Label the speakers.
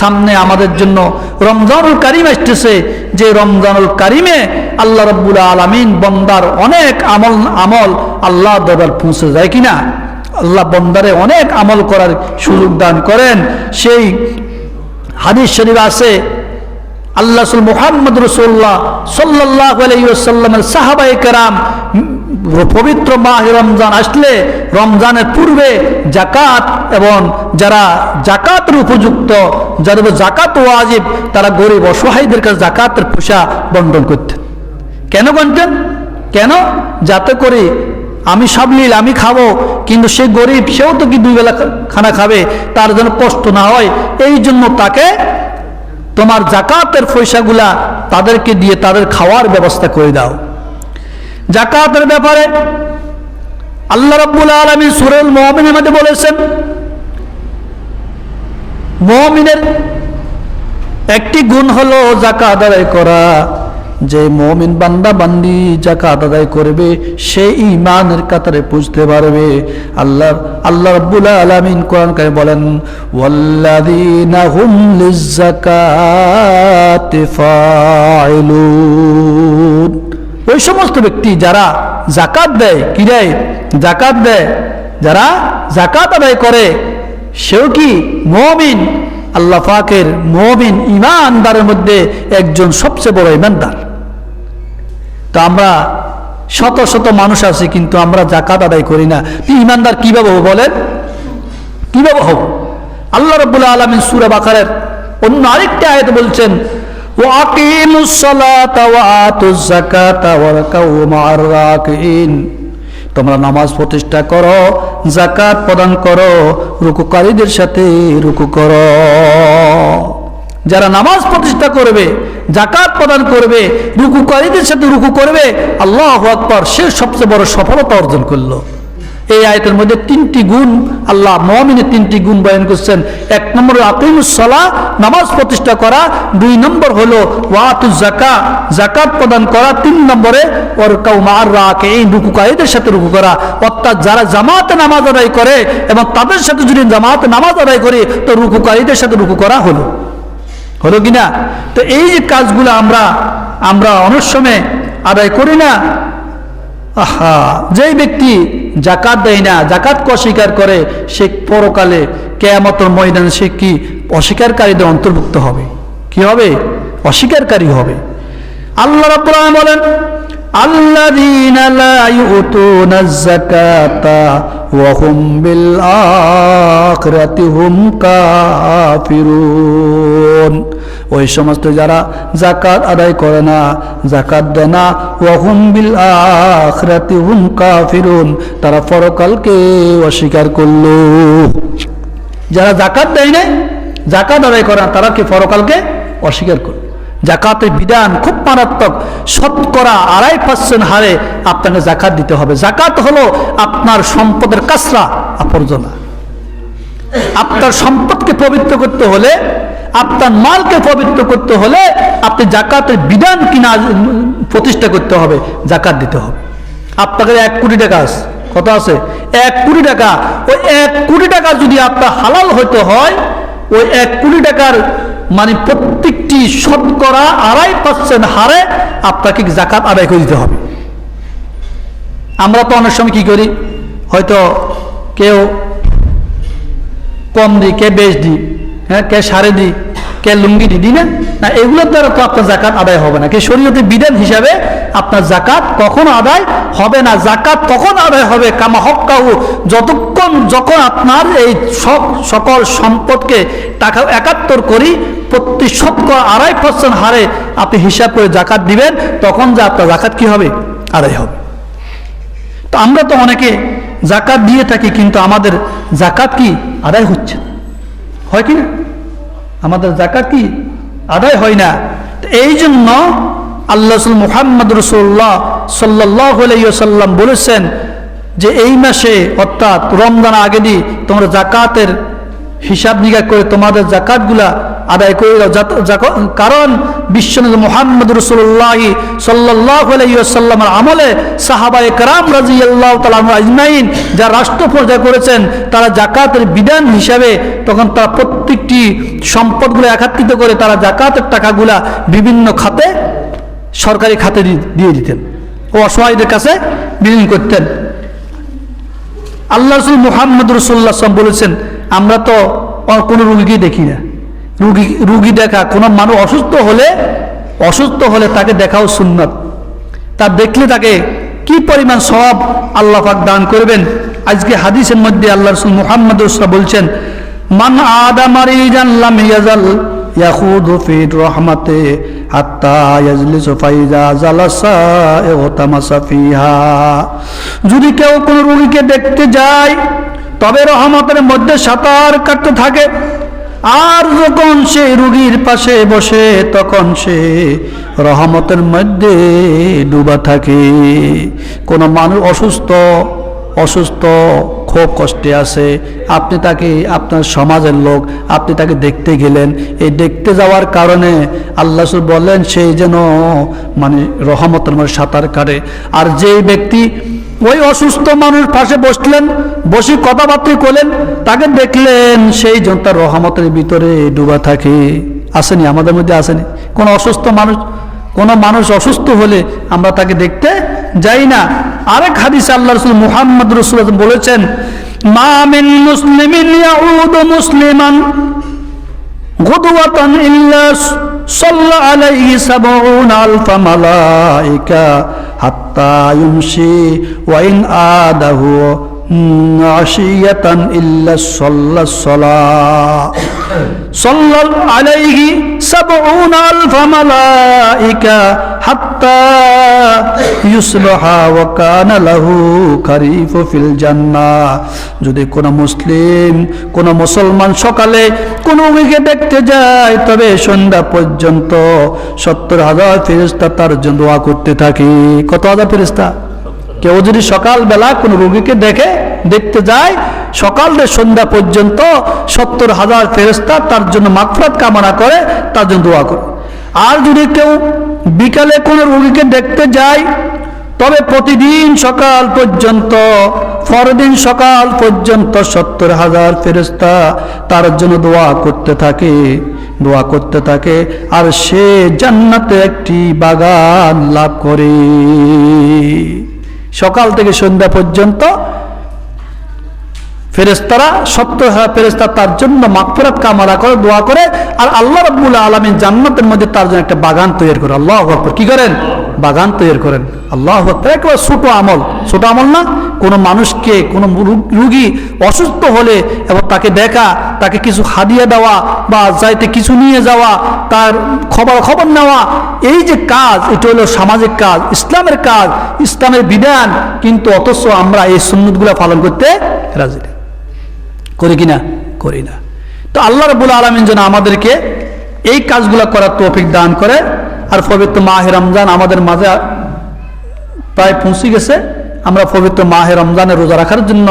Speaker 1: সামনে আমাদের জন্য রমজানুল কারিম আসতেছে। যে রমজানুল কারিমে আল্লাহ রব্বুল আলমিন বন্দার অনেক আমল আমল আল্লাহ দরবার পৌঁছে যায় কিনা? আল্লাহ বন্দারে অনেক আমল করার সুযোগ দান করেন। সেই হাদিস শরীফ আছে, আল্লাহ মোহাম্মদ রসুল্লাহ সাল্লাহ আলাইসাল্লামের সাহাবাই কেরাম পবিত্র মাহ রমজান আসলে, রমজানের পূর্বে জাকাত এবং যারা জাকাতের উপযুক্ত, যাদের জাকাত ও ওয়াজিব, তারা গরিব অসহায়দের কাছে জাকাতের পয়সা বন্টন করতেন। কেন বন্টেন কেন? যাতে করে আমি সব নীল আমি খাব, কিন্তু সে গরিব, সেও তো কি দুই বেলা খানা খাবে, তার যেন কষ্ট না হয়, এই জন্য তাকে তোমার জাকাতের পয়সাগুলা তাদেরকে দিয়ে তাদের খাওয়ার ব্যবস্থা করে দাও। জাকাতের ব্যাপারে আল্লাহ রব্বুল আলমী সুরেল মহমিনের মধ্যে বলেছেন মহমিনের একটি গুণ হলো জাকাত আদায় করা। যে মমিন বান্দা বান্দি জাকাত আদায় করবে, সে ইমানের কাতারে পুজতে পারবে। আল্লাহ আল্লাহ রব্বুল আলামিন কোরআন কারে বলেন, ওয়াল্লাযীনা হুম লিযাকাতি ফাইলুন সমস্ত ব্যক্তি যারা জাকাত দেয়, কি দেয়? জাকাত দেয়। যারা জাকাত আদায় করে, সেও কি মমিন? আল্লাহ পাকের মমিন ইমানদারের মধ্যে একজন সবচেয়ে বড় ইমানদার। তো আমরা শত শত মানুষ আছে, কিন্তু আমরা জাকাত আদায় করি না। ইমানদার কীভাবে হব বলেন? কীভাবে হব আল্লাহ রব্বুল্লাহ আলমিন সুরে বাকারের অন্য আরেকটি আয়ত বলছেন তোমরা নামাজ প্রতিষ্ঠা করো জাকাত প্রদান করো, রুকুকারীদের সাথে রুকু করো। যারা নামাজ প্রতিষ্ঠা করবে জাকাত প্রদান করবে, রুকুকারীদের সাথে রুকু করবে, আল্লাহ আকবর, সে সবচেয়ে বড় সফলতা অর্জন করল। এই আয়তের মধ্যে তিনটি গুণ আল্লাহ মমিনের তিনটি গুণ বয়ন করছেন। এক নম্বর আকিমুসলা নামাজ প্রতিষ্ঠা করা। দুই নম্বর হলো ওয়াতু জাকা জাকাত প্রদান করা। তিন নম্বরে ওর কাউ মার রাকে এই রুকুকারীদের সাথে রুকু করা। অর্থাৎ যারা জামাতে নামাজ আদায় করে এবং তাদের সাথে যদি জামাতে নামাজ আদায় করে, তো রুকুকারীদের সাথে রুকু করা হলো। হলো কিনা? তো এই যে কাজগুলো আমরা আমরা অনেক সময় আদায় করি না আহা যেই ব্যক্তি জাকাত দেয় না জাকাতকে অস্বীকার করে সে পরকালে কেয়ামতর ময়দানে সে কি অস্বীকারীদের অন্তর্ভুক্ত হবে কি হবে অস্বীকারী হবে আল্লাহ রাব্বুল আলামিন বলেন الذين لا يؤتون الزكاة وهم بالآخرة هم কাফিরুন ওই সমস্ত যারা জাকাত আদায় করে না জাকাত দেয় না ওহুম বিল আখরাতি হুম কাফিরুন, তারা পরকালকে অস্বীকার করল। যারা জাকাত দেয় না জাকাত আদায় করে না, তারা কি পরকালকে অস্বীকার করল? জাকাতের বিধান খুব মারাত্মক, শতকরা আড়াই পার্সেন্ট হারে আপনাকে জাকাত দিতে হবে। জাকাত হলো আপনার সম্পদের কাসরা আবর্জনা আপনার সম্পদকে পবিত্র করতে হলে আপনার মালকে পবিত্র করতে হলে আপনি জাকাতের বিধান কিনা প্রতিষ্ঠা করতে হবে, জাকাত দিতে হবে। আপনাকে এক কোটি টাকা আছে, কত আছে? এক কোটি টাকা। ওই এক কোটি টাকা যদি আপনার হালাল হইতে হয়, ওই এক কোটি টাকার মানে প্রত্যেকটি শতকরা আড়াই পার্সেন্ট হারে আপনাকে জাকাত আদায় করে দিতে হবে। আমরা তো অনেক সময় কি করি? হয়তো কেউ কম দিই কে বেশ দিই। হ্যাঁ কে সারে দি, কে লুঙ্গি দিই না না, এগুলোর দ্বারা তো আপনার জাকাত আদায় হবে না। কে শরীয়তের বিধান হিসাবে আপনার জাকাত কখনো আদায় হবে না। জাকাত তখন আদায় হবে? কামা হক্কাহু, যতক্ষণ যখন আপনার এই সব সকল সম্পদকে টাকা একাত্তর করি প্রতি শতকরা আড়াই পার্সেন্ট হারে আপনি হিসাব করে জাকাত দিবেন, তখন যে আপনার জাকাত কি হবে? আদায় হবে। তো আমরা তো অনেকে জাকাত দিয়ে থাকি, কিন্তু আমাদের জাকাত কি? আদায় হচ্ছে না। হয় কি না? আমাদের জাকাত কি? আদায় হয় না। এই জন্য আল্লাহ মুহাম্মদ রসুল্লাহ সাল্লাহ সাল্লাম বলেছেন যে এই মাসে অর্থাৎ রমজান আগে দি তোমরা জাকাতের হিসাব নিকাশ করে তোমাদের জাকাতগুলা আদায় করে দাও। কারণ বিশ্বনবী মোহাম্মদ রসুল্লাহি সাল্লাহ আলাইসাল্লামের আমলে সাহাবায়ে কারাম রাজি আল্লাহ আজমাইন যা রাষ্ট্র পর্যায়ে করেছেন, তারা জাকাতের বিধান হিসাবে তখন তারা প্রত্যেকটি সম্পদগুলো একাত্রিত করে তারা জাকাতের টাকাগুলা বিভিন্ন খাতে সরকারি খাতে দিয়ে দিতেন ও অসহায়দের কাছে বিলীন করতেন। আল্লাহ রসুল মুহাম্মদ রসুল্লাহ বলেছেন, আমরা তো কোনো রুগীকে দেখি না। রুগী রুগী দেখা, কোনো মানুষ অসুস্থ হলে অসুস্থ হলে তাকে দেখাও সুন্নত। তা দেখলে তাকে কি পরিমাণ সব আল্লাহ দান করবেন? আজকে হাদিসের মধ্যে আল্লাহ রসুল মুহাম্মদ রসুল্লাহ বলছেন, মান আদামারি জানলাম ইয়াজাল ইয়াখুদু ফি রহমাতে হাত্তা ইয়াজলিসু ফাইজা জালাসা তামাসা ফিহা। যদি কেউ কোনো রোগীকে দেখতে যায়, তবে রহমতের মধ্যে সাঁতার কাটতে থাকে। আর যখন সে রুগীর পাশে বসে, তখন সে রহমতের মধ্যে ডুবা থাকে। কোনো মানুষ অসুস্থ অসুস্থ, খুব কষ্টে আছে। আপনি তাকে, আপনার সমাজের লোক, আপনি তাকে দেখতে গেলেন। এই দেখতে যাওয়ার কারণে আল্লাহ বললেন সেই যেন মানে রহমতের মধ্যে সাঁতার কাটে। আর যেই ব্যক্তি ওই অসুস্থ মানুষ পাশে বসলেন, বসে কথাবার্তা করলেন, তাকে দেখলেন সেই জনতার রহমতের ভিতরে ডুবা থাকে। আসেনি, আমাদের মধ্যে আসেনি। কোনো অসুস্থ মানুষ, কোনো মানুষ অসুস্থ হলে আমরা তাকে দেখতে যাই না। আরেক হাদিস আল্লাহ রসুল মুহাম্মদ রসুল বলেছেন মামিন মুসলিমিন মুসলিমান صلى عليه سبعون ألف ملائكة حتى يمشي وإن آده আশিয়াতান ইল্লা সাল্লা সালা। সাল্লাল আলাইহি সাবউন আলফ মালাইকা হাত্তা ইউসবাহা ওয়া কানা লাহু খারিফু ফিল জান্নাহ। যদি কোনো মুসলিম, কোনো মুসলমান সকালে কোন উইকে দেখতে যায়, তবে সন্ধ্যা পর্যন্ত সত্তর হাজার ফেরিস্তা তার জন্য দোয়া করতে থাকে। কত হাজার ফেরিস্তা কেউ যদি সকালবেলা কোনো রোগীকে দেখে, দেখতে যায়, সকাল সন্ধ্যা পর্যন্ত সত্তর হাজার ফেরস্তা তার জন্য মাগফরাত কামনা করে, তার জন্য দোয়া করে। আর যদি কেউ বিকালে কোনো রোগীকে দেখতে যায়, তবে প্রতিদিন সকাল পর্যন্ত, পরদিন সকাল পর্যন্ত সত্তর হাজার ফেরস্তা তার জন্য দোয়া করতে থাকে, দোয়া করতে থাকে, আর সে জান্নাতে একটি বাগান লাভ করে। সকাল থেকে সন্ধ্যা পর্যন্ত ফেরেস্তারা সত্য ফেরেস্তা তার জন্য মাগফিরাত কামনা করে, দোয়া করে, আর আল্লাহ রব্বুল আলমী জান্নাতের মধ্যে তার জন্য একটা বাগান তৈরি করে। আল্লাহ আকবর। কি করেন? বাগান তৈরি করেন। আল্লাহ আকবর। একেবারে ছোট আমল। ছোট আমল না, কোনো মানুষকে, কোনো রুগী অসুস্থ হলে এবং তাকে দেখা, তাকে কিছু হাদিয়া দেওয়া বা যাইতে কিছু নিয়ে যাওয়া তার খবর খবর নেওয়া, এই যে কাজ, এটা হলো সামাজিক কাজ, ইসলামের কাজ, ইসলামের বিধান, কিন্তু অথচ আমরা এই সুন্নতগুলো পালন করতে রাজি না। করি কিনা করি না। তো আল্লাহ রবুল আলমিন যেন আমাদেরকে এই কাজগুলো করার তৌফিক দান করে, আর পবিত্র মাহে রমজান আমাদের মাঝে প্রায় পৌঁছে গেছে, আমরা পবিত্র মাহে রমজানের রোজা রাখার জন্য